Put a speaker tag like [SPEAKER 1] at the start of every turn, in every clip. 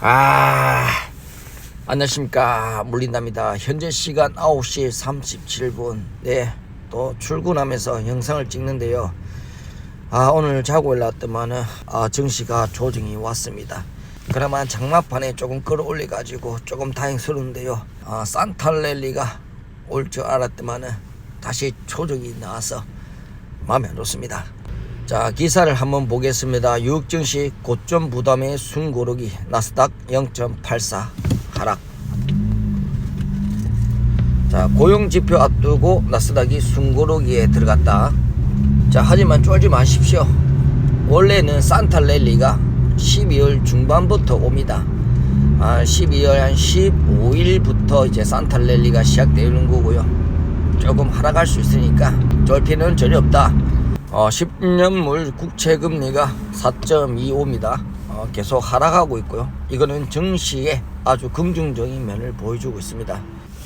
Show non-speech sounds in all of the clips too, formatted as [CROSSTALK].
[SPEAKER 1] 아 안녕하십니까. 물린답니다. 현재 시간 9시 37분. 네또 출근하면서 영상을 찍는데요. 아 오늘 자고 일어났더만은 아 정시가 조정이 왔습니다. 그나마 장마판에 조금 끌어올려 가지고 조금 다행스러운데요. 아 산탈랠리가 올 줄 알았더만은 다시 조정이 나와서 마음에 안 좋습니다 자 기사를 한번 보겠습니다. 유혹 증시 고점 부담의 순고르기 나스닥 0.84 하락. 자 고용 지표 앞두고 나스닥이 순고르기에 들어갔다. 자 하지만 쫄지 마십시오. 원래는 산탈랠리가 12월 중반부터 옵니다. 아, 12월 한 15일부터 이제 산탈랠리가 시작되는 거고요. 조금 하락할 수 있으니까 쫄 필요는 전혀 없다. 어, 10년물 국채 금리가 4.25입니다. 어, 계속 하락하고 있고요. 이거는 증시에 아주 긍정적인 면을 보여주고 있습니다.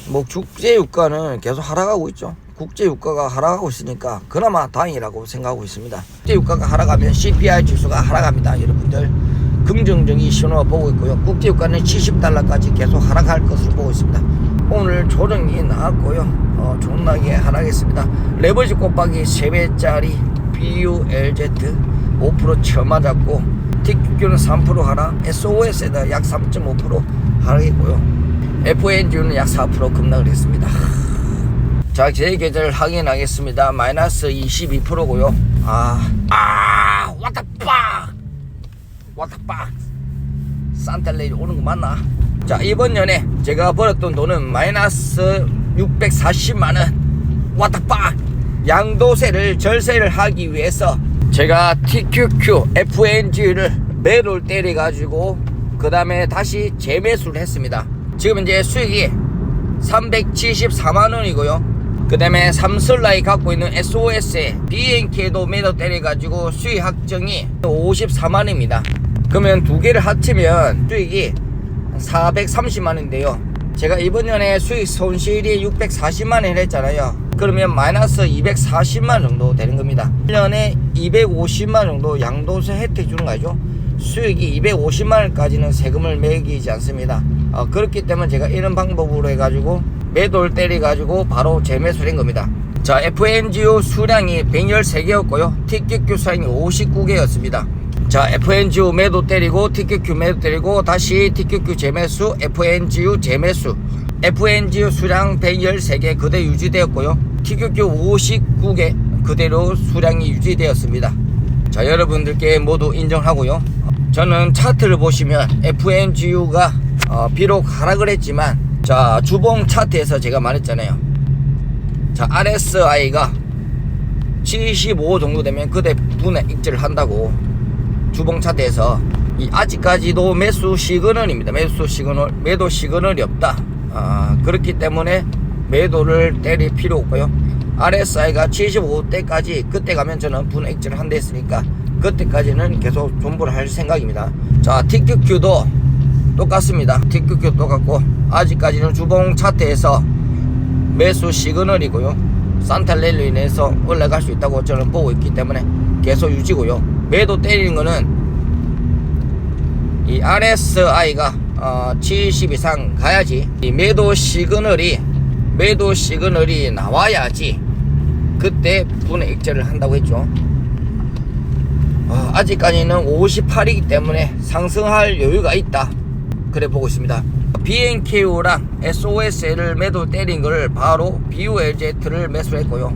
[SPEAKER 1] 뭐 국제 유가는 계속 하락하고 있죠. 국제 유가가 하락하고 있으니까 그나마 다행이라고 생각하고 있습니다. 국제 유가가 하락하면 CPI 지수가 하락합니다. 여러분들 긍정적인 신호가 보고 있고요. 국제 유가는 70달러까지 계속 하락할 것으로 보고 있습니다. 오늘 조정이 나왔고요. 어, 존나게 하락했습니다. 레버지 곱하기 3배짜리 BULZ 5% 쳐맞았고 TQQ는 3% 하락, SOS에다 약 3.5% 하락했고요. FNG는 약 4% 급락을 했습니다. 자, 제 계좌를 확인하겠습니다. 마이너스 22%고요. 아, 아, 왔다 빡! 왔다 빡! 산탈레이 오는 거 맞나? 자 이번 년에 제가 벌었던 돈은 마이너스 640만 원 왔다 빡 양도세를 절세를 하기 위해서 제가 TQQ FNG를 매도를 때려 가지고 그 다음에 다시 재매수를 했습니다. 지금 이제 수익이 374만 원이고요. 그 다음에 삼슬라이 갖고 있는 SOS에 BNK도 매도 때려 가지고 수익 확정이 54만원입니다. 그러면 두 개를 합치면 수익이 430만원인데요 제가 이번 년에 수익 손실이 640만 원 했잖아요. 그러면 마이너스 240만 정도 되는 겁니다. 1년에 250만 정도 양도세 혜택 주는 거죠? 수익이 250만 원까지는 세금을 매기지 않습니다. 어, 그렇기 때문에 제가 이런 방법으로 해가지고 매도를 때려 가지고 바로 재매수를 한 겁니다. 자 FNGO 수량이 113개였고요. TQQ 수량이 59개였습니다 자 FNGU 매도 때리고 TQQ 매도 때리고 다시 TQQ 재매수 FNGU 재매수. FNGU 수량 113개 그대로 유지되었고요. TQQ 59개 그대로 수량이 유지되었습니다. 자 여러분들께 모두 인정하고요. 저는 차트를 보시면 FNGU가 어, 비록 하락을 했지만 자 주봉 차트에서 제가 말했잖아요. 자 RSI가 75 정도 되면 그대 분해 익절을 한다고 주봉 차트에서 이 아직까지도 매수 시그널입니다. 매수 시그널, 매도 시그널이 없다. 아, 그렇기 때문에 매도를 때릴 필요 없고요. RSI가 75대까지 그때 가면 저는 분액질을 한대 했으니까 그때까지는 계속 존버를 할 생각입니다. 자, TQQ도 똑같습니다. TQQ 똑같고 아직까지는 주봉 차트에서 매수 시그널이고요. 산탈렐로 인해서 올라갈 수 있다고 저는 보고 있기 때문에 계속 유지고요. 매도 때리는 거는 이 RSI가 어, 70 이상 가야지 이 매도 시그널이 매도 시그널이 나와야지 그때 분해 액제를 한다고 했죠. 어, 아직까지는 58이기 때문에 상승할 여유가 있다. 그래 보고 있습니다. BNKU랑 SOS를 매도 때린 걸 바로 BULZ를 매수했고요.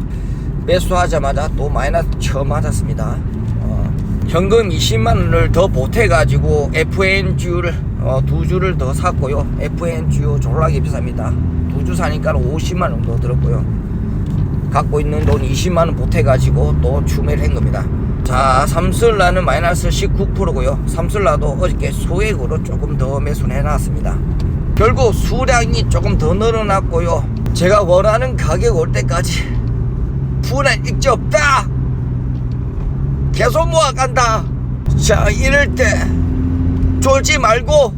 [SPEAKER 1] 매수하자마자 또 마이너스 처음 맞았습니다. 어, 현금 20만 원을 더 보태 가지고 FNG를 어, 두 주를 더 샀고요. FNGU 졸라게 비쌉니다. 두 주 사니까 50만원 더 들었고요. 갖고 있는 돈 20만 원 보태 가지고 또 추매를 한 겁니다. 자, 삼슬라는 마이너스 19%고요. 삼슬라도 어저께 소액으로 조금 더 매수를 해놨습니다. 결국 수량이 조금 더 늘어났고요. 제가 원하는 가격 올 때까지 [LAUGHS] 분할 익지 없다. 계속 모아간다. 자, 이럴 때 쫄지 말고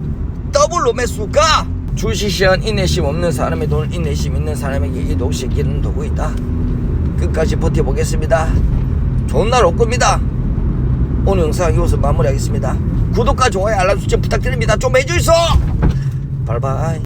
[SPEAKER 1] 더블로 매수 가. 주시시한 인내심 없는 사람의 돈을 인내심 있는 사람에게 이독시키는 도구 있다. 끝까지 버텨보겠습니다. 좋은 날 올 겁니다. 오늘 영상 이것서 마무리하겠습니다 구독과 좋아요 알람 설정 부탁드립니다 좀 해주이소 바이바이